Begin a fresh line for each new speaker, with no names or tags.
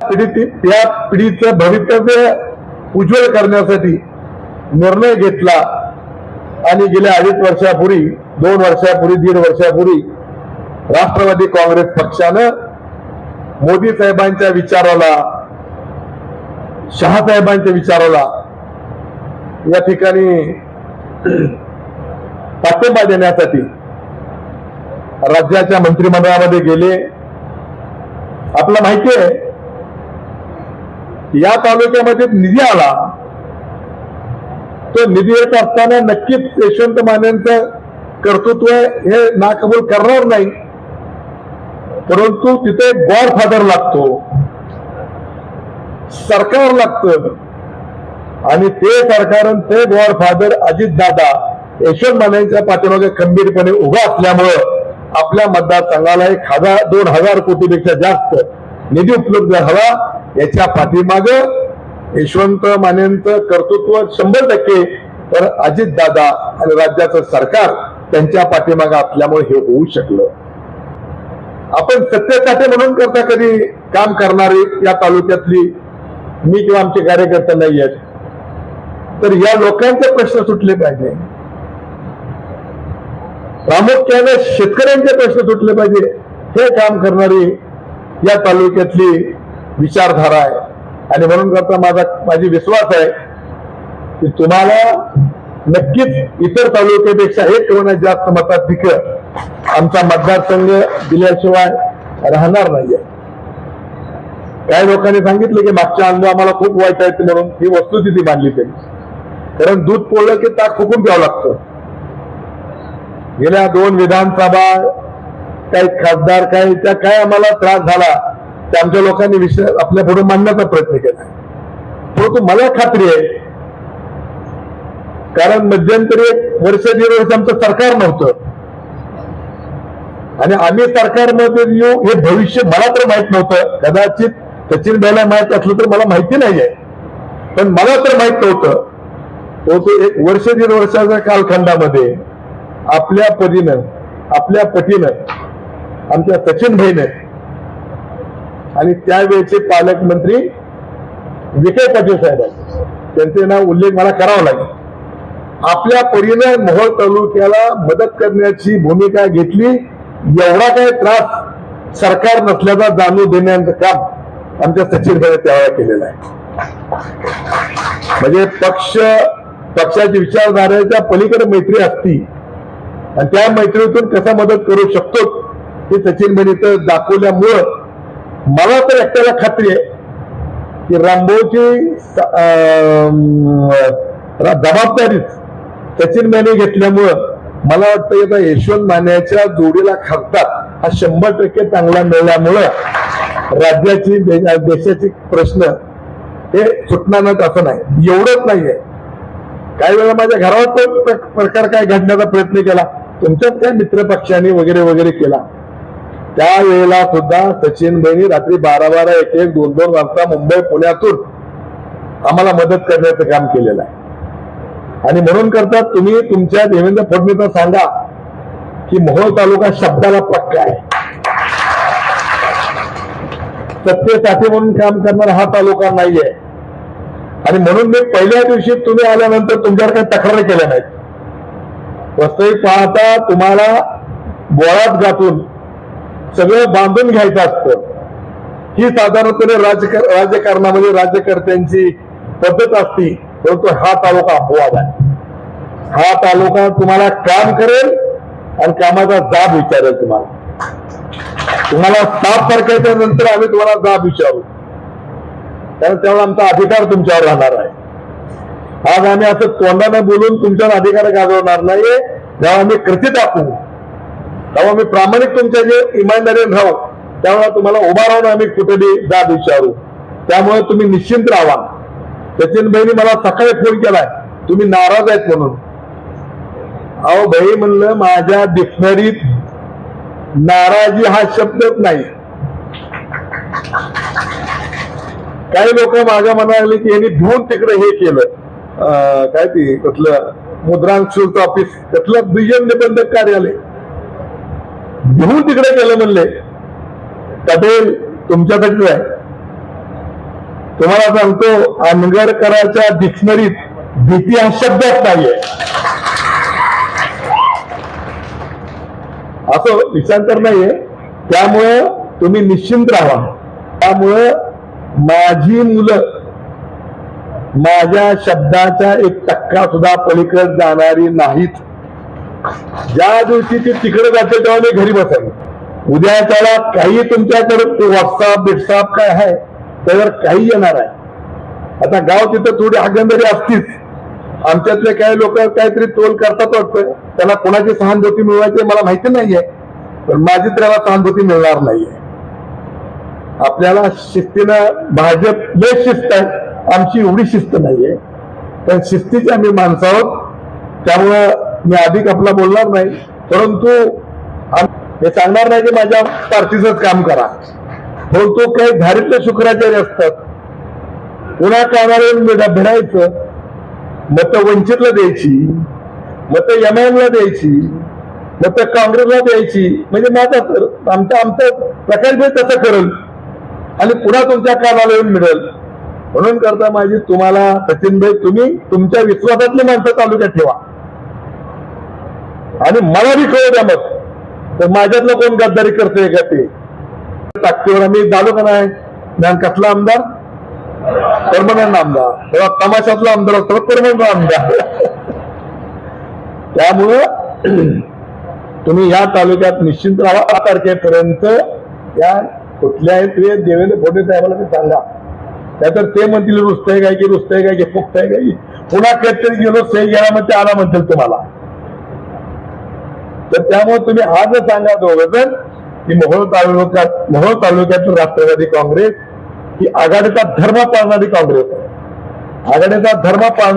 पिढीत या पिढीचं भवितव्य उज्ज्वल करण्यासाठी निर्णय घेतला. आणि गेल्या अडीच वर्षापूर्वी दोन वर्षापूर्वी दीड वर्षापूर्वी राष्ट्रवादी काँग्रेस पक्षानं मोदी साहेबांच्या विचाराला शहासाहेबांच्या विचाराला या ठिकाणी पाठिंबा देण्यासाठी राज्याच्या मंत्रिमंडळामध्ये गेले. आपलं माहिती आहे या तालुक्यामध्ये निधी आला तो निधी येत असताना नक्कीच यशवंत मानेंचं कर्तृत्व हे नाकबूल करणार नाही. परंतु तिथे गॉड फादर लागतो. सरकार लागतं. आणि ते सरकार ते गॉड फादर अजित दादा यशवंत मानेंच्या पाठीमागे खंबीरपणे उभा असल्यामुळं आपल्या मतदारसंघाला एक हजार दोन हजार कोटीपेक्षा जास्त निधी उपलब्ध हवा याच्या पाठीमाग यशवंत मानेंचं कर्तृत्व शंभर टक्के. तर अजित दादा आणि राज्याचं सरकार त्यांच्या पाठीमाग असल्यामुळे हे होऊ शकलं. आपण सत्तेसाठी म्हणून करता कधी काम करणारी या तालुक्यातली मी किंवा आमचे कार्यकर्ते नाही आहेत. तर या लोकांचे प्रश्न सुटले पाहिजे. प्रामुख्याने शेतकऱ्यांचे प्रश्न सुटले पाहिजे. हे काम करणारी या तालुक्यातली विचारधारा आहे. आणि म्हणून करता माझा माझी विश्वास आहे की तुम्हाला नक्कीच इतर तालुक्यापेक्षा एक किंवा जास्त मताधिक आमचा मतदारसंघ दिल्याशिवाय राहणार नाहीये. काही लोकांनी सांगितलं की मागच्या अनुभव आम्हाला खूप वाईट आहेत म्हणून ही वस्तुस्थिती मानली त्यांनी. कारण दूध पोळलं की ताक फुकून द्यावं लागतं. गेल्या दोन विधानसभा काही खासदार काही त्या काय आम्हाला त्रास झाला ते आमच्या लोकांनी विषय आपल्या पुढे मांडण्याचा प्रयत्न केला. परंतु मला खात्री आहे कारण मध्यंतरी एक वर्ष दीड वर्ष आमचं सरकार नव्हतं. आणि आम्ही सरकारमध्ये येऊ हे भविष्य मला तर माहीत नव्हतं. कदाचित सचिन भाईला माहीत असलं तर मला माहिती नाहीये. पण मला तर माहीत नव्हतं. परंतु एक वर्ष दीड वर्षाच्या कालखंडामध्ये आपल्या परीनं आपल्या पटीनं आमच्या सचिन भाईने आणि त्यावेळेचे पालकमंत्री विखे पाटील साहेब आहेत. त्यांचे नाव उल्लेख मला करावा लागेल आपल्या परीनं मोहोळ तालुक्याला मदत करण्याची भूमिका घेतली एवढा काही त्रास सरकार नसल्याचा जाणून देण्याचं काम आमच्या सचिन भाई त्यावेळेला केलेलं आहे म्हणजे पक्ष पक्षाची विचारधारेच्या पलीकडे मैत्री असती आणि त्या मैत्रीतून कसा मदत करू शकतो हे सचिन भाई इथं दाखवल्यामुळं मला तर एकट्याला खात्री आहे की रामभाऊची अं, जबाबदारीच सचिन माने घेतल्यामुळं मला वाटतं की आता यशवंत मान्याच्या जोडीला खासदार हा शंभर टक्के चांगला मिळाल्यामुळं राज्याची देशाची प्रश्न हे सुटणार असं नाही. एवढंच नाहीये. काही वेळा माझ्या घरावर तो प्रकार काय घडण्याचा प्रयत्न केला. तुमच्यात काय मित्रपक्षाने वगैरे वगैरे केला. त्यावेळेला सुद्धा सचिन बहिणी रात्री बारा बारा एक एक दोन दोन वाजता मुंबई पुण्यातून आम्हाला मदत करण्याचं काम केलेलं आहे. आणि म्हणून करता तुम्ही तुमच्या देवेंद्र फडणवीस सांगा की मोहोळ तालुका शब्दाला पक्का आहे. सत्तेसाठी म्हणून काम करणारा हा तालुका नाहीये. आणि म्हणून मी पहिल्या दिवशी तुम्ही आल्यानंतर तुमच्यावर काही तक्रारी केल्या नाहीत. वास्तविक पाहता तुम्हाला बोळात गाठून सगळं बांधून घ्यायचं असतं. ही साधारणपणे राजकार राजकारणामध्ये राज्यकर्त्यांची पद्धत असती परंतु हा तालुका अपवाद आहे. हा तालुका तुम्हाला काम करेल आणि कामाचा जाब विचारेल तुम्हाला. तुम्हाला साफ सरकायच्या नंतर आम्ही तुम्हाला जाब विचारू. कारण त्यामुळे आमचा अधिकार तुमच्यावर राहणार आहे. आज आम्ही असं तोंडाने बोलून तुमच्यावर अधिकार गाजवणार नाहीये जेव्हा आम्ही कृती दाखवू. तेव्हा मी प्रामाणिक तुमच्या जे इमानदारीने राहू त्यामुळे तुम्हाला उभा राहून आम्ही कुठेही जाब विचारू त्यामुळे तुम्ही निश्चिंत राहा. सचिन भाईनी मला सकाळी फोन केलाय. तुम्ही नाराज आहेत म्हणून. अहो भाई म्हणलं माझ्या डिक्शनरीत नाराजी हा शब्दच नाही. काही लोक माझ्या मनाला की यांनी धुवून तिकडे हे केलं. अं, काय ते कसलं मुद्रांक शुल्क ऑफिस त्यातलं दुय्यम निबंधक कार्यालय. घेऊन तिकडे केलं म्हणले पटेल तुमच्यासाठीच आहे तुम्हाला सांगतो आंगरकराच्या डिक्शनरीत भीती हा शब्दच नाहीये. असं विचार नाहीये. त्यामुळं तुम्ही निश्चिंत राहा. त्यामुळं माझी मुलं माझ्या शब्दाच्या एक टक्का सुद्धा पलीकडे जाणारी नाहीत. ज्या दिवशी ते तिकडे जाते तेव्हा मी घरी बसायला उद्या त्याला काही तुमच्याकडे व्हॉट्सअप बिट्सअप काय आहे त्यावर काही येणार आहे. आता गाव तिथं थोडी हागंदरी असतीच. आमच्यातले काही लोक काहीतरी तोल करतात वाटतं. त्याला कोणाची सहानुभूती मिळवायची मला माहिती नाहीये पण माझी त्याला सहानुभूती मिळणार नाहीये. आपल्याला शिस्तीनं भाजप लय शिस्त आहे. आमची एवढी शिस्त नाहीये. पण शिस्तीची आम्ही माणसं आहोत. त्यामुळं मी अधिक आपला बोलणार नाही परंतु हे सांगणार नाही की माझ्या पार्टीचंच काम करा. परंतु काही धारितले शुक्राचार्य असतात. पुन्हा कामाला भिडायचं मत वंचितला द्यायची मत ला द्यायची मत काँग्रेसला द्यायची. म्हणजे माझा तर आमचा आमचा प्रकाश तसं करेल. आणि पुन्हा तुमच्या कामाला येऊन मिळेल. म्हणून करता माझी तुम्हाला सचिनभाई तुम्ही तुमच्या विश्वासातली माणसं तालुक्यात ठेवा. आणि मला बी कळू द्या मग. तर माझ्यातलं कोण गद्दारी करतोय का ते? ताकदीवर आम्ही झालो का नाही? ज्ञान कसला आमदार? परमनंट आमदार. तेव्हा तमाशातला आमदार असतो परमनंट आमदार. त्यामुळं तुम्ही या तालुक्यात निश्चिंत राहा. आठ तारखेपर्यंत या कुठल्याही ते देवेंद्र फडणवीस साहेबांना ते सांगा. त्यातर ते म्हणतील रुस्तय काय की रुस्तय काय की फुकताय काय की? पुन्हा कधीतरी गेलो सही घ्यायला म्हणते आला म्हणतील तुम्हाला. तर त्यामुळे तुम्ही आज सांगा दोघ जण की मोहोळ तालुक्यात मोहोळ तालुक्यातील राष्ट्रवादी काँग्रेस ही आघाडीचा धर्म पाळणारी काँग्रेस. आहे आघाडीचा धर्म पाळणार